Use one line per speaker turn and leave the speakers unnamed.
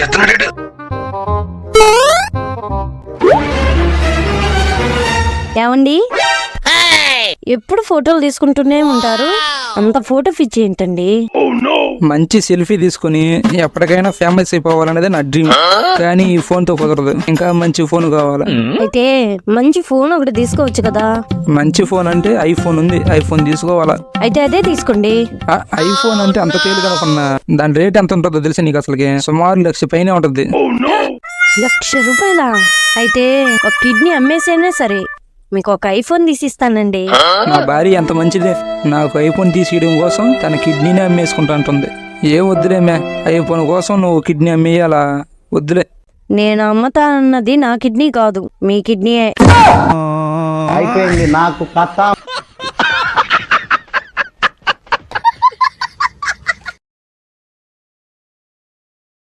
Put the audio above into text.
చేస్తున్నాడు.
ఏమండి? ఎప్పుడు ఫోటోలు తీసుకుంటూనే ఉంటారు? అంత ఫోటో పిచ్చి ఏంటండి
మంచి సెల్ఫీ తీసుకుని ఎప్పటికైనా ఫేమస్ అయిపోవాలనేది నా డ్రీమ్ కానీ ఈ ఫోన్తో కుదరదు. ఇంకా మంచి ఫోన్ కావాలి.
అయితే మంచి ఫోన్ ఒకటి తీసుకోవచ్చు కదా?
మంచి ఫోన్ అంటే ఐఫోన్ ఉంది. ఐఫోన్ తీసుకోవాలా?
అయితే అదే తీసుకోండి.
ఐఫోన్ అంటే అంత తేలిక అనుకున్నా దాని రేట్ ఎంత ఉంటుందో తెలుసా నీకు అసలుకి? సుమారు లక్ష పైనే ఉంటుంది.
లక్ష రూపాయల? అయితే ఒక కిడ్నీ అమ్మేసైనా సరే మీకు ఒక ఐఫోన్ తీసిస్తానండి.
నా భార్య ఎంత మంచిదే. నాకు ఐఫోన్ తీసేయడం కోసం తన కిడ్నీని అమ్మేసుకుంటా అంటుంది. ఏ వద్దులే మ్యా ఐఫోన్ కోసం నువ్వు కిడ్నీ అమ్మేయాలా? వద్దులే.
నేను అమ్మతా అన్నది నా కిడ్నీ కాదు మీ కిడ్నీయే.
అయిపోయింది నాకు కథ.